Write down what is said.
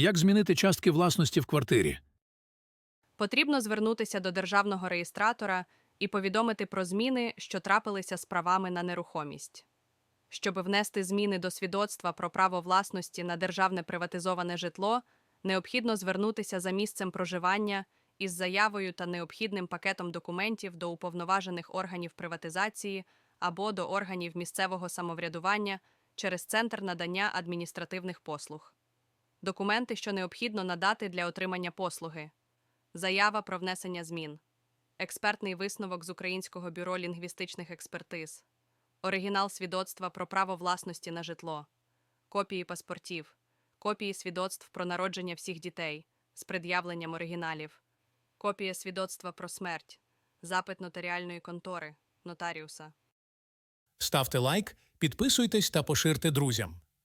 Як змінити частки власності в квартирі? Потрібно звернутися до державного реєстратора і повідомити про зміни, що трапилися з правами на нерухомість. Щоб внести зміни до свідоцтва про право власності на державне приватизоване житло, необхідно звернутися за місцем проживання із заявою та необхідним пакетом документів до уповноважених органів приватизації або до органів місцевого самоврядування через центр надання адміністративних послуг. Документи, що необхідно надати для отримання послуги. Заява про внесення змін. Експертний висновок з Українського бюро лінгвістичних експертиз. Оригінал свідоцтва про право власності на житло. Копії паспортів. Копії свідоцтв про народження всіх дітей з пред'явленням оригіналів. Копія свідоцтва про смерть. Запит нотаріальної контори. Нотаріуса. Ставте лайк, підписуйтесь та поширте друзям.